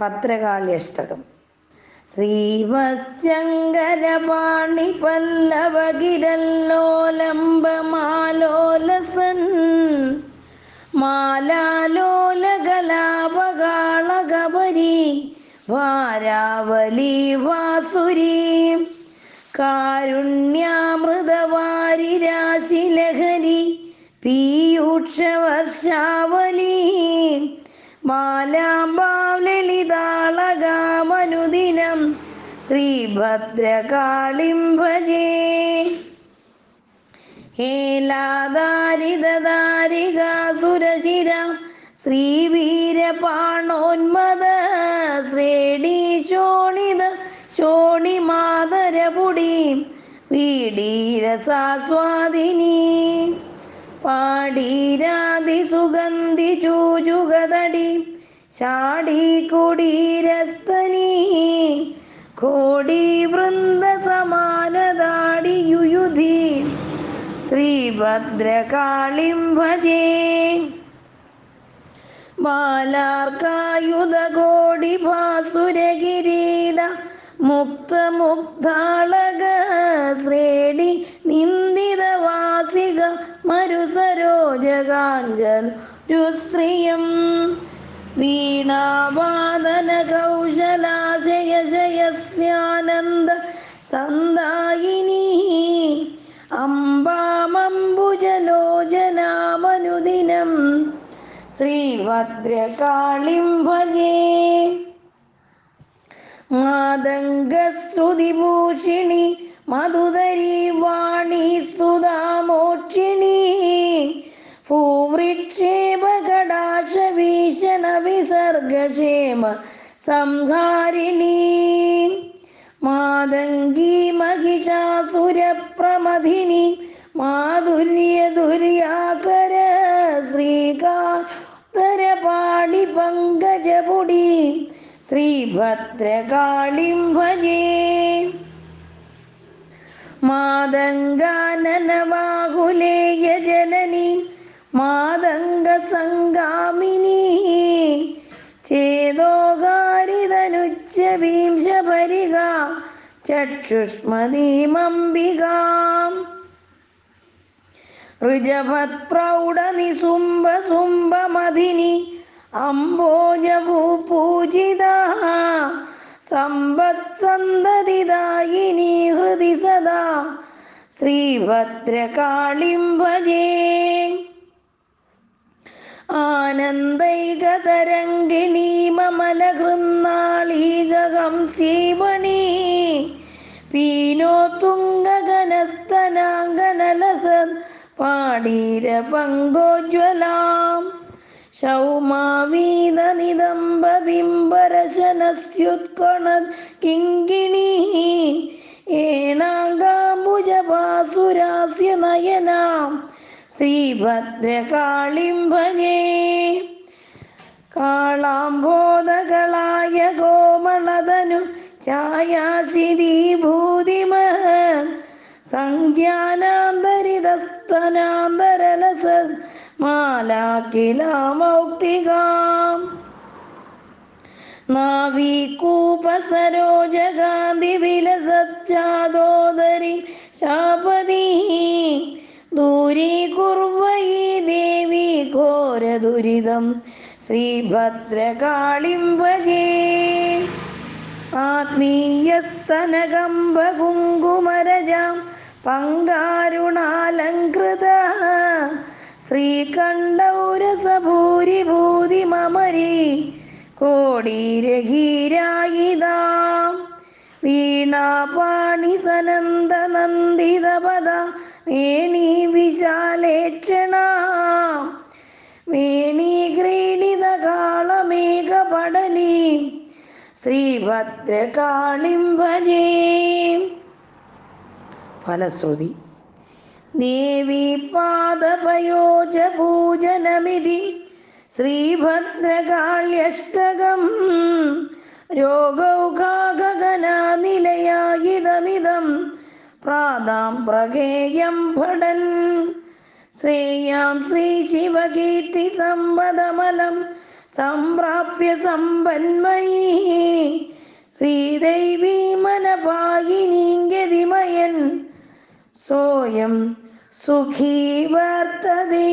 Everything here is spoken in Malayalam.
ഭദ്രകാള്യഷ്ടകം. ശ്രീവച്ചങ്കരപാണി പല്ലവകിരല്ലോലംബമാലോലസൻ മാലാലോലകലാപകാളകപരി. വാരാവലി വാസുരീ. കാരുണ്യാമൃതവാരി രാശിലഹരി പീയൂക്ഷവർഷാവലി. മാലാംബാലളിതാളകാമനുദിനം ശ്രീഭദ്രകാളിം ഭജേ ഹേലാദാരിദാരികാസുരശിര ശ്രീവീരപാണോന്മദ ശ്രേണി ശോണിത ശോണിമാതരപുടി വീടീരസാസ്വാദിനി. പാടീരാതി സുഗന്ധി ചൂചുകതടി ശാടി കൊടീരസ്തനീ കോടി വൃന്ദ സമാനതാടിയുയുധി ശ്രീഭദ്രകാളിം ഭജേ ബാലാർക്കായുധ കോടി ഭാസുരകിരീട മുക്തമുക്താളക ശ്രേണി നിന്ദിതവാസിക മരുസരോജകാഞ്ചൽ രുസ്ത്രിയം. വീണാവാദന കൗശലാശയ ജയസ്യാനന്ദ സന്ദായിനി അംബാമംബുജലോചനാമനുദിനം ശ്രീഭദ്രകാളിം ഭജേ മാതംഗശ്രുതിഭൂഷിണി മധുതരി വാണി സുധാമോക്ഷിണി. ഭൂവൃക്ഷേപകടാക്ഷഭീഷണ വിസർഗക്ഷേമ സംഹാരിണി. മാതംഗി മഹിഷാസുരപ്രമഥിനി മാധുര്യ ശ്രീഭദ്രകാളിം ഭജേ മാതംഗാനനവാകുലേയ ജനനി മാതംഗസംഗാമിനി. സംഗാമിനി ചേതോകാരിതനുച്ച ഭീംശപരിക ചക്ഷുഷ്മതീമംബികാം. ഋജഭത്പ്രൗഢനിസുംബ സുംബമധിനി അംബോജഭൂപൂജിത സമ്പത്സന്തതിദായിനി ഹൃദി സദാ ശ്രീഭദ്രകാളിം ഭജേ ആനന്ദൈകതരംഗിണി മമലകൃന്നാളീകംസീമണി പീനോ തുംഗഗനസ്തനാംഗനലസത് പാടീര പങ്കോജ്വലാം ശൗമാവീതനിദംബിംബരശനസ്യുത്കണത് കിങ്കിണീ. ഏണാങ്കാംബുജപാസുരാസ്യ നയനാം ശ്രീഭദ്രകാളിം ഭജേ കാളാംബോധകളായ ഗോമണതനു ഛായാശിരീഭൂതിമ സംഖ്യാനാന്തരിതസ്തനാന്തരലസ മാലാക്കിലാമൗക്തികാം നാവീകൂപസരോജകാന്തി വിലസച്ചാദോദരി ശാപതി. ദൂരീകുർവയി ദേവി ഘോരദുരിതം ശ്രീഭദ്രകാളിം ഭജേ ആത്മീയസ്തനകമ്പകുങ്കുമരജാം പങ്കാരുണാലങ്കൃത ശ്രീകണ്ഠൗരസഭൂരിഭൂതി മമരി കോടീരഹീരായിതാം. വീണാപാണി സനന്ദ നന്ദിതപദ വേണി വിശാലേക്ഷണ. വേണി ഗ്രീണിത കാളമേഘപടലി ശ്രീഭദ്രകാളിം ഭജേ ഫലശ്രുതി. ദേവി പാദപയോജ പൂജനമിതി ശ്രീഭദ്രകാള്യഷ്ടകം. രോഗൗഘാഗനാനിലയായിതമിതം പ്രാതാം പ്രഗേയം ഭടൻ. ശ്രേയാം ശ്രീ ശിവകീർത്തി സമ്പദമലം സംപ്രാപ്യ സമ്പന്മയീ ശ്രീദൈവീ മനഭാഗിനീങ്കതിമയൻ सोऽयं सुखी वर्तते